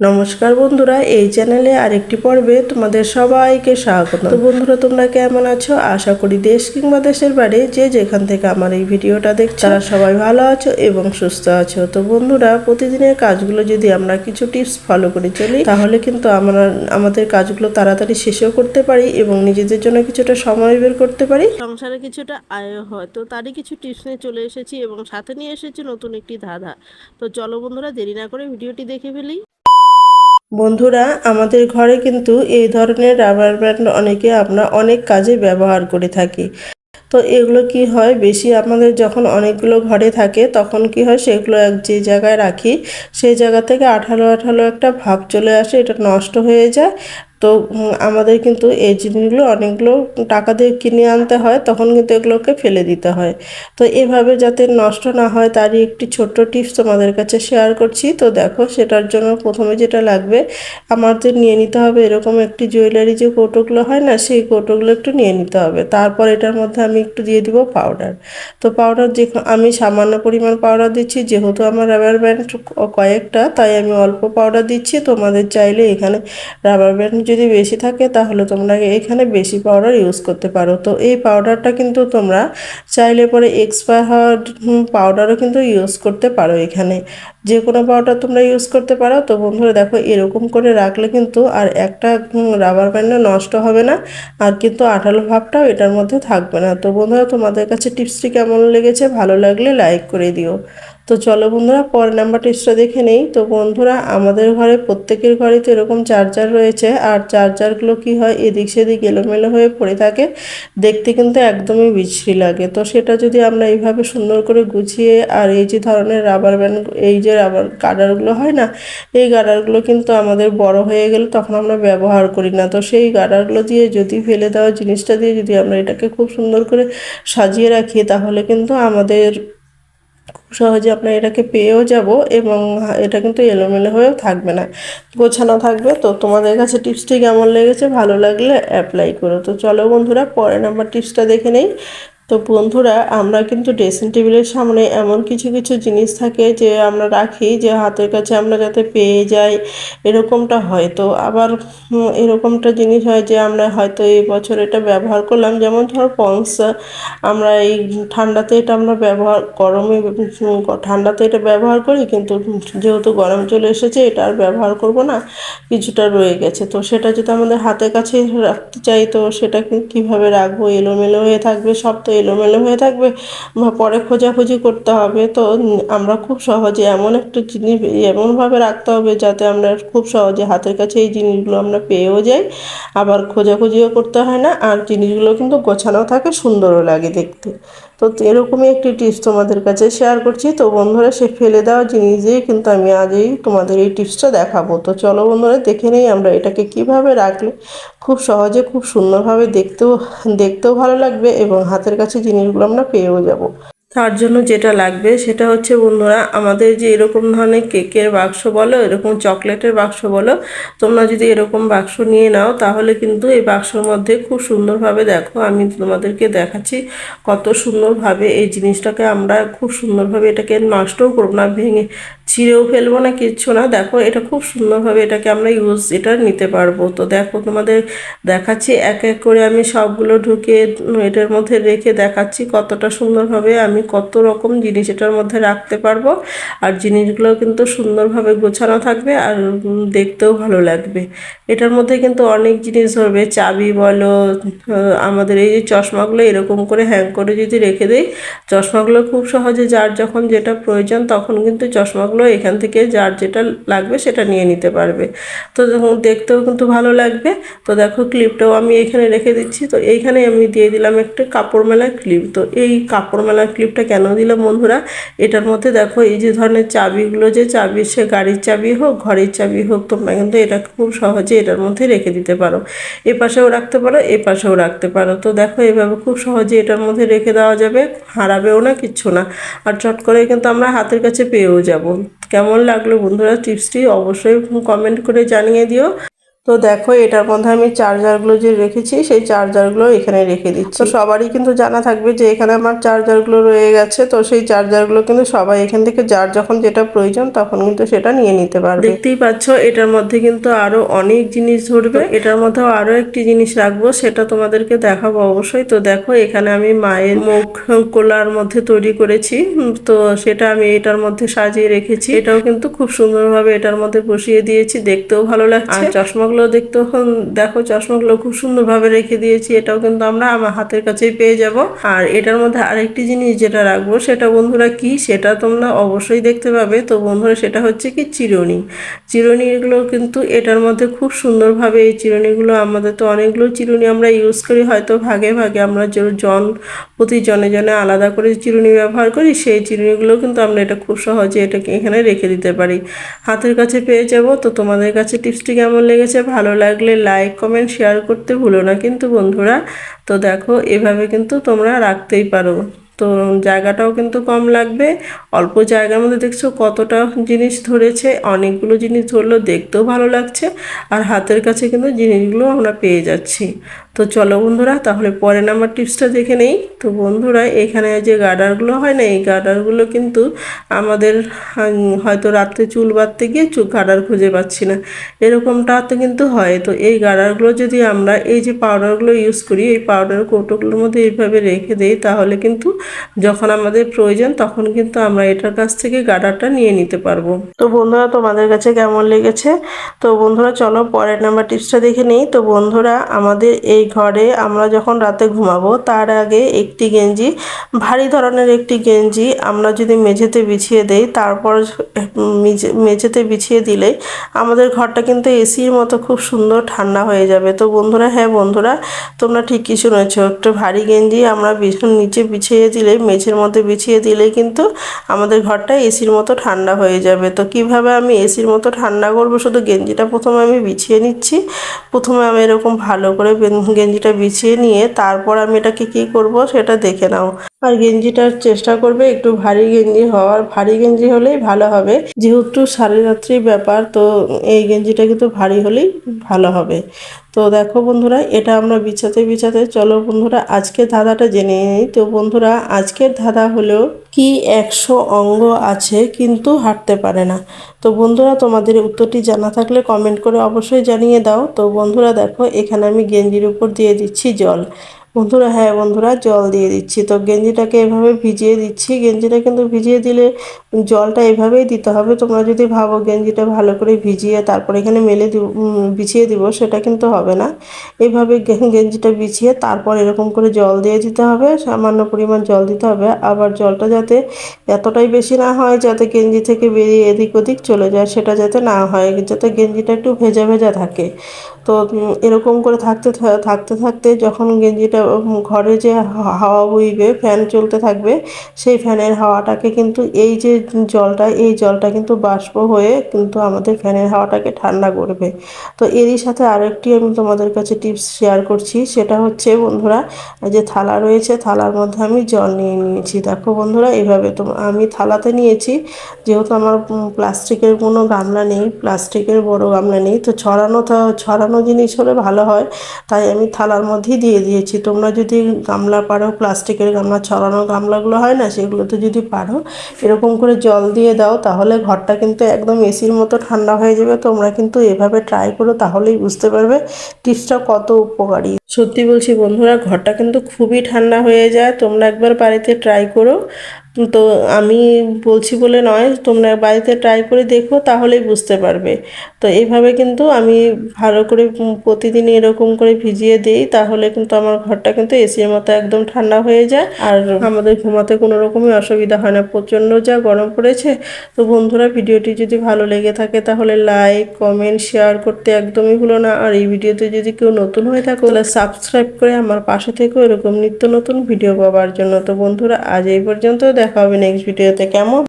নমস্কার বন্ধুরা, এই চ্যানেলে আরেকটি পর্বে তোমাদের সবাইকে স্বাগত। তো বন্ধুরা, তোমরা কেমন আছো? আশা করি দেশ কিংবা দেশের বাইরে যে যেখান থেকে আমার এই ভিডিওটা দেখছ, তারা সবাই ভালো আছো এবং সুস্থ আছো। তো বন্ধুরা, প্রতিদিনের কাজগুলো যদি আমরা কিছু টিপস ফলো করে চলি, তাহলে কিন্তু আমরা, আমাদের কাজগুলো তাড়াতাড়ি শেষও করতে পারি এবং নিজেদের জন্য কিছুটা সময় বের করতে পারি। সংসারে কিছুটা আয় হয়, তো তারই কিছু টিপস নিয়ে চলে এসেছি এবং সাথে নিয়ে এসেছি নতুন একটি ধাঁধা। তো চলো বন্ধুরা, দেরি না করে ভিডিওটি দেখে ফেলি। বন্ধুরা, আমাদের ঘরে কিন্তু এই ধরনের রাবার ব্যান্ড অনেকে আমরা অনেক কাজে ব্যবহার করে থাকি। তো এগুলো কি হয়, বেশি আমাদের যখন অনেকগুলো ঘরে থাকে, তখন কি হয়, সেগুলো এক যে জায়গায় রাখি, সেই জায়গা থেকে আঠালো আঠালো একটা ভাব চলে আসে, এটা নষ্ট হয়ে যায়। তো আমাদের কিন্তু এই জিনিসগুলো অনেকগুলো টাকা দিয়ে কিনে আনতে হয়, তখন কিন্তু এগুলোকে ফেলে দিতে হয়। তো এভাবে যাতে নষ্ট না হয়, তারই একটি ছোট্ট টিপস তোমাদের কাছে শেয়ার করছি। তো দেখো, সেটার জন্য প্রথমে যেটা লাগবে, আমাদের নিয়ে নিতে হবে এরকম একটি জুয়েলারি যে কৌটোগুলো হয় না, সেই কৌটোগুলো একটু নিয়ে নিতে হবে। তারপর এটার মধ্যে আমি একটু দিয়ে দিব পাউডার তো পাউডার যে আমি সামান্য পরিমাণ পাউডার দিচ্ছি, যেহেতু আমার রাবার ব্যান্ড কয়েকটা, তাই আমি অল্প পাউডার দিচ্ছি। তোমাদের চাইলে এখানে রাবার ব্যান্ড যদি বেশি থাকে তাহলে তোমরা এখানে বেশি পাউডার ইউজ করতে পারো। তো এই পাউডারটা কিন্তু তোমরা চাইলে পরে এক্সপায়ার হওয়ার পাউডারও কিন্তু ইউজ করতে পারো এখানে। যে কোনো পাউডার তোমরা ইউজ করতে পারো। তো বন্ধুরা দেখো, এরকম করে রাখলে কিন্তু আর একটা রাবার ব্যান্ডও নষ্ট হবে না। আর কিন্তু আঠালো ভাবটাও এটার মধ্যে থাকবে না। তো বন্ধুরা, তোমাদের কাছে টিপসটি কেমন লেগেছে? ভালো লাগলে লাইক করে দিও। তো চলো বন্ধুরা, পরের নাম্বার টিপসটা দেখে নেই। তো বন্ধুরা, আমাদের ঘরে প্রত্যেকের ঘরে তো এরকম চার্জার রয়েছে। আর চার্জারগুলো কি হয়, এদিক সেদিক এলোমেলো হয়ে পড়ে থাকে। দেখতে কিন্তু একদমই বিশ্রী লাগে। তো সেটা যদি আমরা এইভাবে সুন্দর করে গুছিয়ে আর এই যে ধরনের রাবার ব্যান্ড এই যে রাবার গার্ডারগুলো হয় না, এই গার্ডারগুলো কিন্তু আমাদের বড় হয়ে গেলে তখন আমরা ব্যবহার করি না। তো সেই গার্ডারগুলো দিয়ে যদি ফেলে দেওয়া জিনিসটা দিয়ে যদি আমরা এটাকে খুব সুন্দর করে সাজিয়ে রাখি, তাহলে কিন্তু আমাদের খুব সহজে আপনার এটাকে পেয়েও যাব এবং এটা কিন্তু এলোমেলো হয়েও থাকবে না। গোছানো থাকবে, তো তোমাদের কাছে টিপসটি কেমন লেগেছে, ভালো লাগলে অ্যাপ্লাই করো। তো চলো বন্ধুরা পরে নাম্বার টিপসটা দেখে নেই। তো বন্ধুরা, আমরা কিন্তু ড্রেসিং টেবিলের সামনে এমন কিছু কিছু জিনিস থাকে যে আমরা রাখি যে হাতের কাছে আমরা যাতে পেয়ে যাই, এরকমটা হয়। তো আবার এরকমটা জিনিস হয় যে আমরা হয়তো এই বছর এটা ব্যবহার করলাম। যেমন ধরো পন্স আমরা এই ঠান্ডাতে এটা আমরা ব্যবহার, গরমে ঠান্ডাতে এটা ব্যবহার করি কিন্তু যেহেতু গরম চলে এসেছে, এটা আর ব্যবহার করব না, কিছুটা রয়ে গেছে। তো সেটা যদি আমাদের হাতের কাছে রাখতে চাই, তো সেটা কীভাবে রাখব? এলোমেলো হয়ে থাকবে সব তো এলোমেলো হয়ে থাকবে, বা পরে খোঁজাখুঁজি করতে হবে। তো আমরা খুব সহজে এমন একটা জিনিস, এমনভাবে রাখতে হবে যাতে আমরা খুব সহজে হাতের কাছে এই জিনিসগুলো আমরা পেয়েও যাই। আবার খোঁজাখুঁজিও করতে হয় না, আর জিনিসগুলো কিন্তু গোছানো থাকে, সুন্দরও লাগে দেখতে। তো এরকমই একটি টিপস তোমাদের কাছে শেয়ার করছি। তো বন্ধুরা, সে ফেলে দেওয়া জিনিস দিয়ে কিন্তু আমি আজই তোমাদের এই টিপসটা দেখাবো। তো চলো বন্ধুরা, দেখে নেই আমরা এটাকে কীভাবে রাখলে খুব সহজে, খুব সুন্দরভাবে দেখতেও দেখতেও ভালো লাগবে এবং হাতের কাছে জিনিসগুলো আমরা পেয়েও যাব। তার জন্য যেটা লাগবে সেটা হচ্ছে, বন্ধুরা, আমাদের যে এরকম ধরনের কেকের বাক্স বলো, এরকম চকলেটের বাক্স বলো, তোমরা যদি এরকম বাক্স নিয়ে নাও, তাহলে কিন্তু এই বাক্সর মধ্যে খুব সুন্দরভাবে দেখো, আমি তোমাদেরকে দেখাচ্ছি কত সুন্দরভাবে এই জিনিসটাকে আমরা খুব সুন্দরভাবে এটাকে নষ্টও করব না, ভেঙে ছিঁড়েও ফেলব না, কিচ্ছু না। দেখো, এটা খুব সুন্দরভাবে এটাকে আমরা ইউজ এটা নিতে পারব। তো দেখো, তোমাদের দেখাচ্ছি, এক এক করে আমি সবগুলো ঢুকে এটার মধ্যে রেখে দেখাচ্ছি কতটা সুন্দরভাবে আমি কত রকম জিনিস এটার মধ্যে রাখতে পারব। আর জিনিসগুলো কিন্তু সুন্দরভাবে গোছানো থাকবে আর দেখতেও ভালো লাগবে। এটার মধ্যে কিন্তু অনেক জিনিস ধরবে, চাবি বলো আমাদের এই যে চশমাগুলো এরকম করে হ্যাং করে যদি রেখে দেই, চশমাগুলো খুব সহজে যার যখন যেটা প্রয়োজন তখন কিন্তু চশমাগুলো এখান থেকে যার যেটা লাগবে সেটা নিয়ে নিতে পারবে। তো দেখতেও কিন্তু ভালো লাগবে। তো দেখো ক্লিপটাও আমি এখানে রেখে দিচ্ছি। তো এইখানে আমি দিয়ে দিলাম একটা কাপড় মেলার ক্লিপ তো এই কাপড় মেলার ক্লিপটা কেন দিলাম বন্ধুরা? এটার মধ্যে দেখো, এই যে ধরনের চাবিগুলো যে চাবি, সে গাড়ির চাবি হোক, ঘরের চাবি হোক, তোমরা কিন্তু এটা খুব সহজে এটার মধ্যে রেখে দিতে পারো। এ পাশেও রাখতে পারো এ পাশেও রাখতে পারো। তো দেখো, এভাবে খুব সহজে এটার মধ্যে রেখে দেওয়া যাবে। হারাবেও না, কিচ্ছু না। আর চট করে কিন্তু আমরা হাতের কাছে পেয়েও যাব। কেমন লাগল বন্ধুরা টিপসটি অবশ্যই কমেন্ট করে জানিয়ে দিও। তো দেখো এটার মধ্যে আমি চার্জারগুলো যে রেখেছি সেই চার্জারগুলো এখানে রেখে দিচ্ছি। তো সবারই কিন্তু জানা থাকবে যে এখানে আমার চার্জারগুলো রয়ে গেছে। তো সেই চার্জারগুলো কিন্তু সবাই এখান থেকে যার যখন যেটা প্রয়োজন তখন কিন্তু সেটা নিয়ে নিতে পারবে। দেখতেই পাচ্ছ এটার মধ্যে কিন্তু আরও অনেক জিনিস ধরবে। এটার মধ্যেও আরও একটি জিনিস রাখব সেটা তোমাদেরকে দেখাবো অবশ্যই। তো দেখো এখানে আমি মায়ের মুখ কোলার মধ্যে তৈরি করেছি। তো সেটা আমি এটার মধ্যে সাজিয়ে রেখেছি। এটাও কিন্তু খুব সুন্দরভাবে এটার মধ্যে বসিয়ে দিয়েছি দেখতেও ভালো লাগছে। আর চশমাগুলো দেখতেও হন- দেখো, চশমাগুলো খুব সুন্দরভাবে রেখে দিয়েছি, এটাও কিন্তু আমরা আমার হাতের কাছেই পেয়ে যাব। আর এটার মধ্যে আরেকটি জিনিস যেটা রাখব, সেটা বন্ধুরা কি? সেটা তোমরা অবশ্যই দেখতে পাবে। তো বন্ধুরা, সেটা হচ্ছে কি চিরুনি। চিরুনিগুলো কিন্তু এটার মধ্যে খুব সুন্দরভাবে, এই চিরুনিগুলো আমাদের তো অনেকগুলো চিরুনি আমরা ইউজ করি, হয়তো ভাগে ভাগে আমরা যে- জন প্রতি জনে জনে আলাদা করে চিরুনি ব্যবহার করি, সেই চিরুনিগুলো কিন্তু আমরা এটা খুব সহজে এটাকে এখানে রেখে দিতে পারি। হাতের কাছে পেয়ে যাব। তো তোমাদের কাছে টিপসটি কেমন লেগেছে ভালো লাগলে লাইক কমেন্ট শেয়ার করতে ভুলো না কিন্তু বন্ধুরা। তো দেখো, এভাবে কিন্তু তোমরা রাখতেই পারো। তো জায়গাটাও কিন্তু কম লাগবে। অল্প জায়গার মধ্যে দেখছ কতটা জিনিস ধরেছে, অনেকগুলো জিনিস ধরলেও দেখতেও ভালো লাগছে। আর হাতের কাছে কিন্তু জিনিসগুলো আমরা পেয়ে যাচ্ছি। তো চলো বন্ধুরা, তাহলে পরে নাম্বার টিপসটা দেখে নেই। তো বন্ধুরা, এখানে যে গার্ডারগুলো হয় না, এই গার্ডারগুলো কিন্তু আমাদের হয়তো রাত্রে চুল বাঁধতে গিয়ে চুল গার্ডার খুঁজে পাচ্ছি না। এরকমটা তো কিন্তু হয়। তো এই গার্ডারগুলো যদি আমরা এই যে পাউডারগুলো ইউজ করি, এই পাউডার কৌটোগুলোর মধ্যে এইভাবে রেখে দেই, তাহলে কিন্তু যখন আমাদের প্রয়োজন, তখন কিন্তু আমরা এটার কাছ থেকে গার্ডারটা নিয়ে নিতে পারব। তো বন্ধুরা, তোমাদের কাছে কেমন লেগেছে? তো বন্ধুরা, চলো পরের নাম্বার টিপসটা দেখে নেই। তো বন্ধুরা, আমাদের এই ঘরে আমরা যখন রাতে ঘুমাবো, তার আগে একটি গেঞ্জি, ভারী ধরনের একটি গেঞ্জি আমরা যদি মেঝেতে বিছিয়ে দেই, তারপর মেঝে- মেঝেতে বিছিয়ে দিলে আমাদের ঘরটা কিন্তু এসির মতো খুব সুন্দর ঠান্ডা হয়ে যাবে। তো বন্ধুরা হ্যাঁ বন্ধুরা, তোমরা ঠিকই শুনেছো একটু ভারী গেঞ্জি আমরা নিচে বিছিয়ে দিলে, মেঝের মধ্যে বিছিয়ে দিলে কিন্তু আমাদের ঘরটা এসির মতো ঠান্ডা হয়ে যাবে। তো কীভাবে আমি এসির মতো ঠান্ডা করব? শুধু গেঞ্জিটা প্রথমে আমি বিছিয়ে নিচ্ছি। প্রথমে আমি এরকম ভালো করে গেঞ্জিটা বিছিয়ে নিয়ে তারপর আমি এটাকে কী করব? সেটা দেখে নাও। আর গেঞ্জিটার চেষ্টা করবে একটু ভারী গেঞ্জি হওয়ার। ভারী গেঞ্জি হলেই ভালো হবে। যেহেতু সারি রাত্রির ব্যাপার, তো এই গেঞ্জিটা কিন্তু ভারী হলেই ভালো হবে। তো দেখো বন্ধুরা, এটা আমরা বিছাতে বিছাতে, চলো বন্ধুরা, আজকের ধাঁধাটা জেনে নিই। তো বন্ধুরা, আজকের ধাঁধা হলেও কি একশো অঙ্গ আছে কিন্তু হাঁটতে পারে না। তো বন্ধুরা, তোমাদের উত্তরটি জানা থাকলে কমেন্ট করে অবশ্যই জানিয়ে দাও। তো বন্ধুরা, দেখো, এখানে আমি গেঞ্জির উপর দিয়ে দিচ্ছি জল। বন্ধুরা হ্যাঁ বন্ধুরা, জল দিয়ে দিচ্ছি। তো গেঞ্জিটাকে এভাবে ভিজিয়ে দিচ্ছি। গেঞ্জিটা কিন্তু ভিজিয়ে দিলে জলটা এভাবেই দিতে হবে। তোমরা যদি ভাবো গেঞ্জিটা ভালো করে ভিজিয়ে তারপর এখানে মেলে বিছিয়ে দিব, সেটা কিন্তু হবে না। এইভাবে গেঞ্জিটা বিছিয়ে তারপর এরকম করে জল দিয়ে দিতে হবে। সামান্য পরিমাণ জল দিতে হবে। আবার জলটা যাতে এতটাই বেশি না হয় যাতে গেঞ্জি থেকে বেরিয়ে এদিক ওদিক চলে যায়, সেটা যাতে না হয়, যাতে গেঞ্জিটা একটু ভেজা ভেজা থাকে। তো এরকম করে থাকতে থাকতে থাকতে যখন গেঞ্জিটা ঘরে যে হাওয়া বইবে, ফ্যান চলতে থাকবে, সেই ফ্যানের হাওয়াটাকে কিন্তু এই যে জলটা, এই জলটা কিন্তু বাষ্প হয়ে কিন্তু আমাদের ফ্যানের হাওয়াটাকে ঠান্ডা করবে। তো এরই সাথে আরেকটি আমি তোমাদের কাছে টিপস শেয়ার করছি, সেটা হচ্ছে বন্ধুরা, যে থালা রয়েছে, থালার মধ্যে আমি জল নিয়ে নিয়েছি। দেখো বন্ধুরা, এভাবে তো আমি থালাতে নিয়েছি, যেহেতু আমার প্লাস্টিকের কোনো গামলা নেই, প্লাস্টিকের বড় গামলা নেই, তো ছড়ানো ছড়ানো জিনিস হলে ভালো হয়। তাই আমি থালার মধ্যেই দিয়ে দিয়েছি। তোমরা যদি গামলা পারো, প্লাস্টিকের গামলা, ছড়ানো গামলাগুলো হয় না, সেগুলোতে যদি পারো, এরকম করে জল দিয়ে দাও, তাহলে ঘরটা কিন্তু একদম এসির মতো ঠান্ডা হয়ে যাবে। তোমরা কিন্তু এভাবে ট্রাই করো, তাহলেই বুঝতে পারবে টিপসটা কত উপকারী। সত্যি বলছি বন্ধুরা, ঘরটা কিন্তু খুবই ঠান্ডা হয়ে যায়। তোমরা একবার বাড়িতে ট্রাই করো। তো আমি বলছি বলে নয়, তোমরা বাড়িতে ট্রাই করে দেখো, তাহলেই বুঝতে পারবে। তো এইভাবে কিন্তু আমি ভালো করে প্রতিদিন এরকম করে ভিজিয়ে দিই, তাহলে কিন্তু আমার ঘরটা কিন্তু এসির মতো একদম ঠান্ডা হয়ে যায়। আর আমাদের ঘুমাতে কোনো রকমই অসুবিধা হয় না, প্রচণ্ড যা গরম পড়েছে। তো বন্ধুরা, ভিডিওটি যদি ভালো লেগে থাকে, তাহলে লাইক কমেন্ট শেয়ার করতে একদমই ভুলো না। আর এই ভিডিওতে যদি কেউ নতুন হয়ে থাকো, তাহলে সাবস্ক্রাইব করে আমার পাশে থেকেও এরকম নিত্য নতুন ভিডিও পাওয়ার জন্য। তো বন্ধুরা, আজ এই পর্যন্ত দেখা হবে নেক্সট ভিডিওতে কেমন?